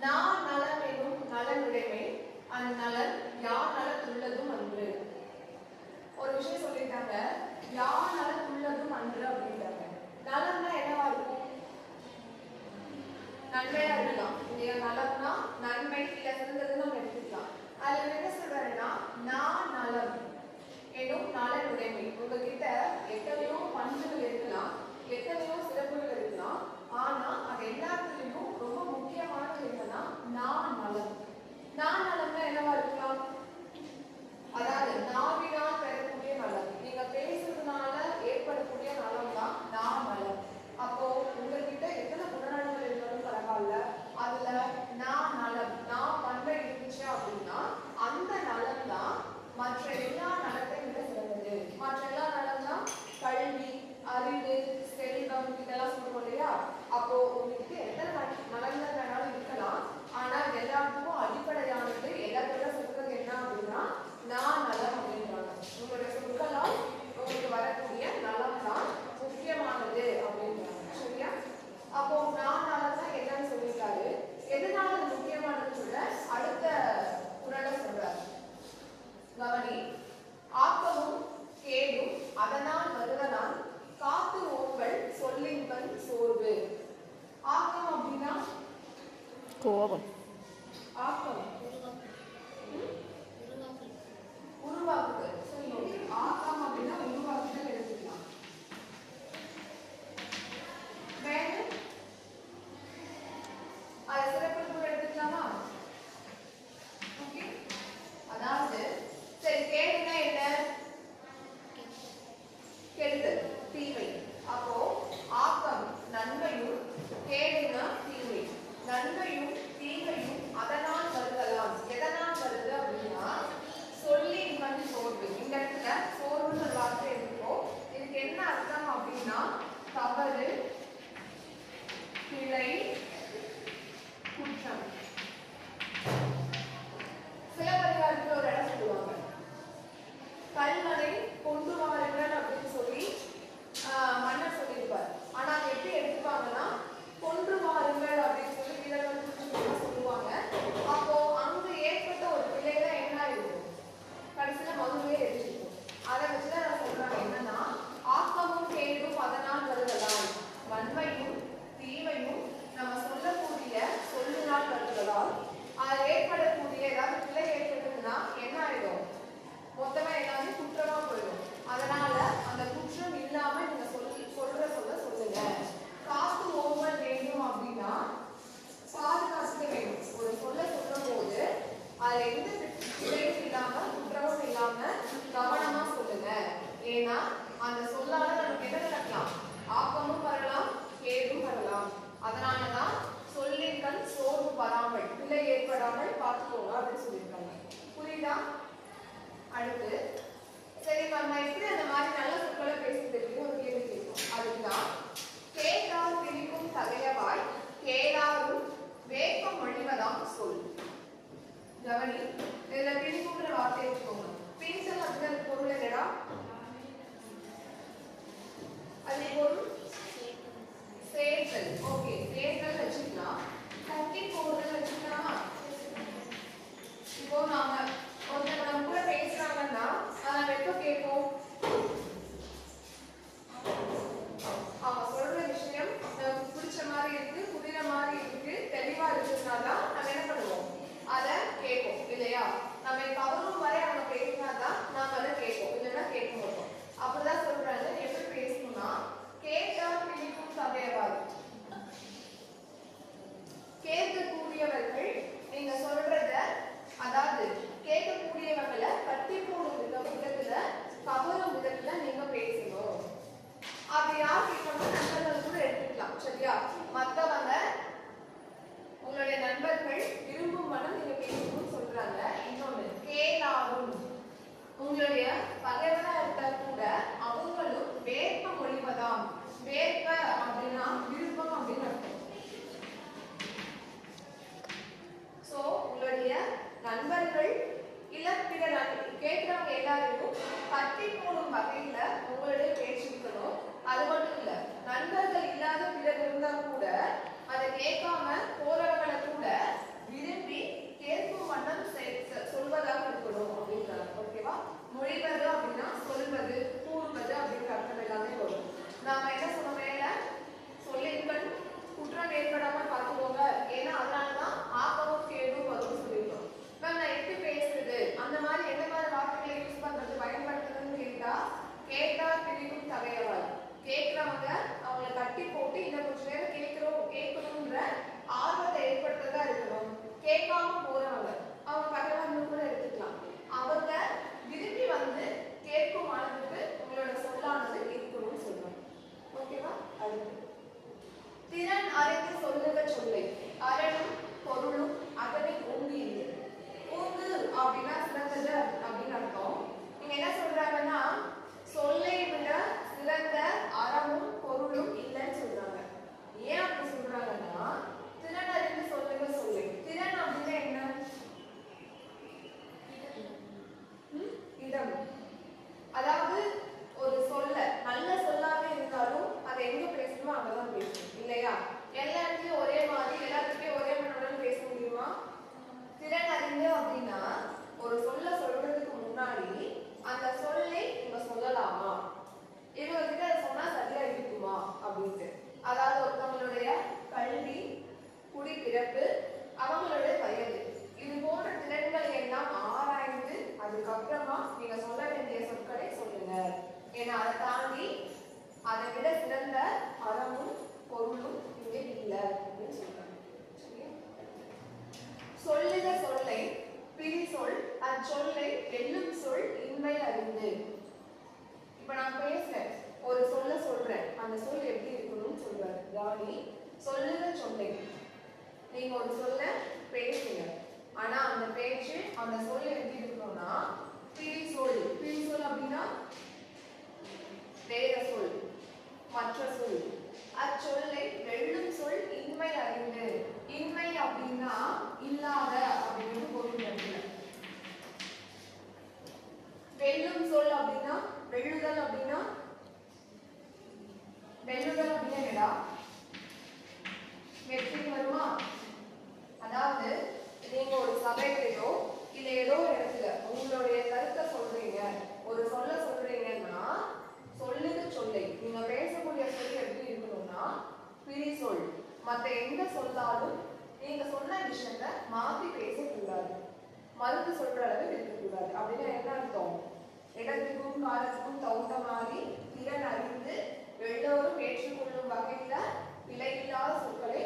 நான் நலம் எனும் நலனுடைமை அந்நலன் யார் நலத்துள்ளதும் அன்று. ஒரு விஷயம் சொல்லியிருக்காங்க. யார் நலத்துள்ளதும் அன்று அப்படின்றாங்க. நலம்னா என்னவா இருக்கும்? நன்மையா இருக்கலாம். இல்லையா நலம்னா நன்மை இல்ல சிறந்தது நம்ம எடுத்துக்கலாம். அதுல என்ன நான் நலம் எனும் நலன் உடைமை. உங்ககிட்ட எத்தனையோ பண்புகள் இருக்கலாம் எத்தனையோ சிறப்புகள் இருக்கலாம். ஆனா அது எல்லாத்துலயும் Right. அதுல இருந்து matar அதை அதை விட சிறந்த அறமும் பொருளும் இங்கே இல்லை அப்படின்னு சொல்றாங்க. சொல்லுக சொல்லை பிரி சொல் அச்சொல்லை வெல்லும் சொல் இன்மை அறிந்து. இப்ப நான் பேசுறேன். ஒரு சொல்ல சொல்றேன். அந்த சொல் எப்படி இருக்கணும்னு சொல்றாரு. ராணி சொல்லுக சொல்லை. நீங்க ஒரு சொல்ல பேசுங்க. ஆனா அந்த பேச்சு அந்த சொல் எப்படி இருக்கணும்னா பிரி சொல். பிரி சொல் அப்படின்னா வேற சொல் மற்ற சொல் அச்சொல்லை வெல்லும் சொல் இன்மை அறிந்து இன்மை அப்படின்னா இல்லாத அப்படின்னு பொருள் வெல்லும் சொல் அப்படின்னா வெல்லுதல் அப்படின்னா? வெல்லுதல் அப்படின்னா என்னடா? வெற்றி வருமா? அதாவது நீங்க ஒரு சபையிலையோ இல்லை ஏதோ ஒரு இடத்துல உங்களுடைய கருத்தை சொல்றீங்க ஒரு சொல்ல சொல்றீங்கன்னா சொல்லுங்க சொல்லை நீங்க பேசக்கூடிய சொல் எப்படி இருக்கணும்னா பிரி மற்ற மத்த எந்த சொல்லாலும் நீங்க சொன்ன விஷயத்த மாத்தி பேசக்கூடாது. மருந்து சொல்ற அளவு இருக்கக்கூடாது அப்படின்னா என்ன அர்த்தம்? இடத்துக்கும் காலத்துக்கும் தகுந்த மாதிரி திறன் அறிந்து எல்லோரும் ஏற்றுக்கொள்ளும் வகையில விலையில்லாத சொற்களை